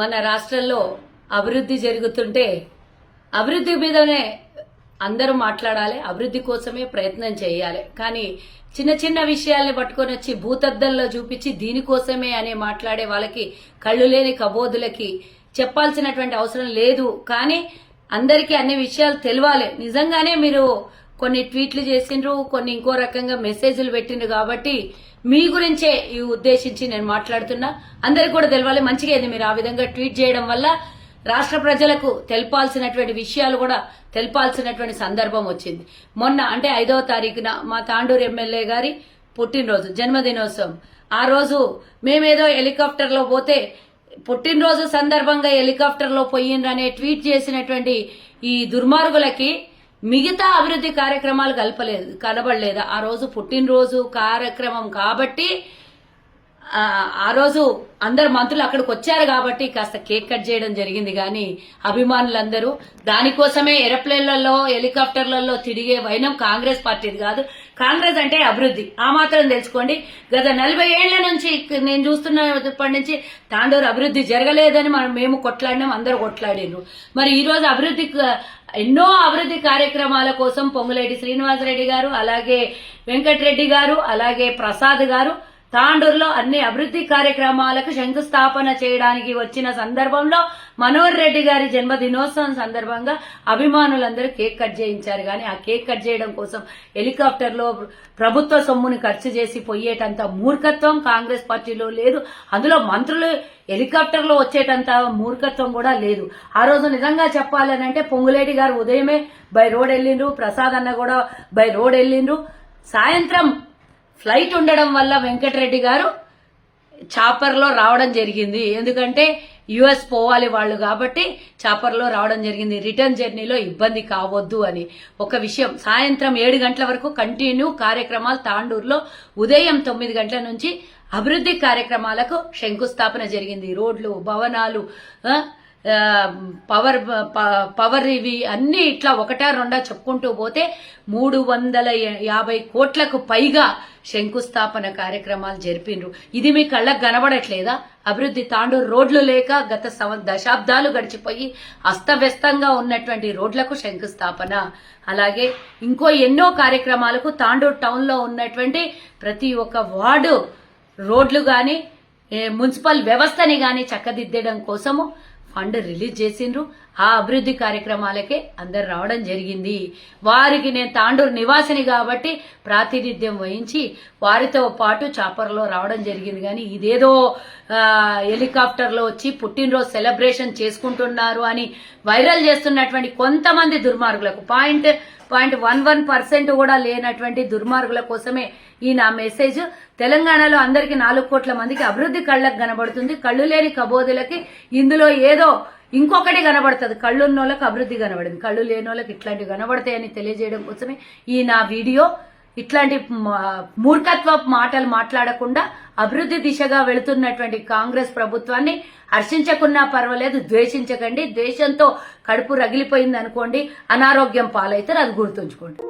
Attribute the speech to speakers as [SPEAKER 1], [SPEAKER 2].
[SPEAKER 1] మన రాష్ట్రంలో అభివృద్ధి జరుగుతుంటే అభివృద్ధి మీదనే అందరూ మాట్లాడాలి అభివృద్ధి కోసమే ప్రయత్నం చేయాలి. కానీ చిన్న చిన్న విషయాల్ని పట్టుకొని వచ్చి భూతద్దంలో చూపించి దీనికోసమే అనే మాట్లాడే వాళ్ళకి కళ్ళు లేని కబోదులకి చెప్పాల్సినటువంటి అవసరం లేదు. కానీ అందరికీ అన్ని విషయాలు తెలియాలి నిజంగానే మీరు కొన్ని ట్వీట్లు చేసిండ్రు కొన్ని ఇంకో రకంగా మెసేజ్లు పెట్టిండ్రు కాబట్టి మీ గురించే ఈ ఉద్దేశించి నేను మాట్లాడుతున్నా. అందరికి కూడా తెలవాలి మంచిగా అయింది మీరు ఆ విధంగా ట్వీట్ చేయడం వల్ల రాష్ట్ర ప్రజలకు తెలపాల్సినటువంటి విషయాలు కూడా తెలపాల్సినటువంటి సందర్భం వచ్చింది. మొన్న అంటే ఐదవ తారీఖున మా తాండూరు ఎమ్మెల్యే గారి పుట్టినరోజు జన్మదినోత్సవం. ఆ రోజు మేమేదో హెలికాప్టర్లో పోతే పుట్టినరోజు సందర్భంగా హెలికాప్టర్లో పోయిండ్రనే ట్వీట్ చేసినటువంటి ఈ దుర్మార్గులకి మిగతా అభివృద్ధి కార్యక్రమాలు కలపలేదు కనబడలేదు? ఆ రోజు పుట్టినరోజు కార్యక్రమం కాబట్టి ఆ, రోజు అందరు మంత్రులు అక్కడికి వచ్చారు కాబట్టి కాస్త కేక్ కట్ చేయడం జరిగింది కానీ అభిమానులందరూ దానికోసమే ఎరప్లేన్లలో హెలికాప్టర్లలో తిరిగే వైనం కాంగ్రెస్ పార్టీది కాదు కాంగ్రెస్ అంటే అభివృద్ధి. ఆ మాత్రం తెలుసుకోండి. గత నలభై ఏళ్ళ నుంచి నేను చూస్తున్నప్పటి నుంచి తాండూరు అభివృద్ధి జరగలేదని మనం మేము కొట్లాడినాం అందరూ కొట్లాడినారు మరి ఈరోజు అభివృద్ధి ఎన్నో అభివృద్ధి కార్యక్రమాల కోసం పొంగులేటి శ్రీనివాసరెడ్డి గారు అలాగే వెంకటరెడ్డి గారు అలాగే ప్రసాద్ గారు తాండూరులో అన్ని అభివృద్ధి కార్యక్రమాలకు శంకుస్థాపన చేయడానికి వచ్చిన సందర్భంలో మనోహర్ రెడ్డి గారి జన్మదినోత్సవం సందర్భంగా అభిమానులందరూ కేక్ కట్ చేయించారు. కానీ ఆ కేక్ కట్ చేయడం కోసం హెలికాప్టర్లో ప్రభుత్వ సొమ్ముని ఖర్చు చేసి పోయేటంత మూర్ఖత్వం కాంగ్రెస్ పార్టీలో లేదు. అందులో మంత్రులు హెలికాప్టర్లో వచ్చేటంత మూర్ఖత్వం కూడా లేదు. ఆ రోజు నిజంగా చెప్పాలనంటే పొంగులేటి గారు ఉదయమే బై రోడ్ వెళ్ళిండ్రు ప్రసాద్ అన్న కూడా బై రోడ్ వెళ్ళిండ్రు. సాయంత్రం ఫ్లైట్ ఉండడం వల్ల వెంకటరెడ్డి గారు చాపర్లో రావడం జరిగింది. ఎందుకంటే యుఎస్ పోవాలి వాళ్ళు కాబట్టి చాపర్లో రావడం జరిగింది. రిటర్న్ జర్నీలో ఇబ్బంది కావద్దు అని. ఒక విషయం సాయంత్రం ఏడు గంటల వరకు కంటిన్యూ కార్యక్రమాలు తాండూరులో ఉదయం తొమ్మిది గంటల నుంచి అభివృద్ధి కార్యక్రమాలకు శంకుస్థాపన జరిగింది. రోడ్లు భవనాలు పవర్ ప- పవర్ ఇవి అన్ని ఇట్లా ఒకటా రెండా చెప్పుకుంటూ పోతే మూడు వందల యాభై కోట్లకు పైగా శంకుస్థాపన కార్యక్రమాలు జరిపిండ్రు ఇది మీ కళ్ళకు కనబడట్లేదా? అభివృద్ధి తాండూరు రోడ్లు లేక గత సంవ- దశాబ్దాలు గడిచిపోయి అస్తవ్యస్తంగా ఉన్నటువంటి రోడ్లకు శంకుస్థాపన. అలాగే ఇంకో ఎన్నో కార్యక్రమాలకు తాండూరు టౌన్లో ఉన్నటువంటి ప్రతి ఒక్క వార్డు రోడ్లు కానీ మున్సిపల్ వ్యవస్థని కానీ చక్కదిద్దడం కోసము ఫండ్ రిలీజ్ చేసిండ్రు. ఆ అభివృద్ధి కార్యక్రమాలకే అందరు రావడం జరిగింది. వారికి నేను తాండూరు నివాసిని కాబట్టి ప్రాతినిధ్యం వహించి వారితో పాటు చాపర్లో రావడం జరిగింది. కానీ ఇదేదో హెలికాప్టర్లో వచ్చి పుట్టినరోజు సెలబ్రేషన్ చేసుకుంటున్నారు అని వైరల్ చేస్తున్నటువంటి కొంతమంది దుర్మార్గులకు point point one one percent కూడా లేనటువంటి దుర్మార్గుల కోసమే ఈ నా మెసేజ్. తెలంగాణలో అందరికీ నాలుగు కోట్ల మందికి అభివృద్ధి కళ్ళకు కనబడుతుంది. కళ్ళు లేని కబోదులకి ఇందులో ఏదో ఇంకొకటి కనబడుతుంది. కళ్ళున్నోళ్ళకి అభివృద్ధి కనబడింది. కళ్ళు లేని వాళ్ళకి ఇట్లాంటివి కనబడతాయని తెలియజేయడం కోసమే ఈ నా వీడియో. ఇట్లాంటి మూర్ఖత్వ మాటలు మాట్లాడకుండా అభివృద్ధి దిశగా వెళుతున్నటువంటి కాంగ్రెస్ ప్రభుత్వాన్ని హర్షించకున్నా పర్వాలేదు ద్వేషించకండి. ద్వేషంతో కడుపు రగిలిపోయింది అనుకోండి అనారోగ్యం పాలైతే అది గుర్తుంచుకోండి.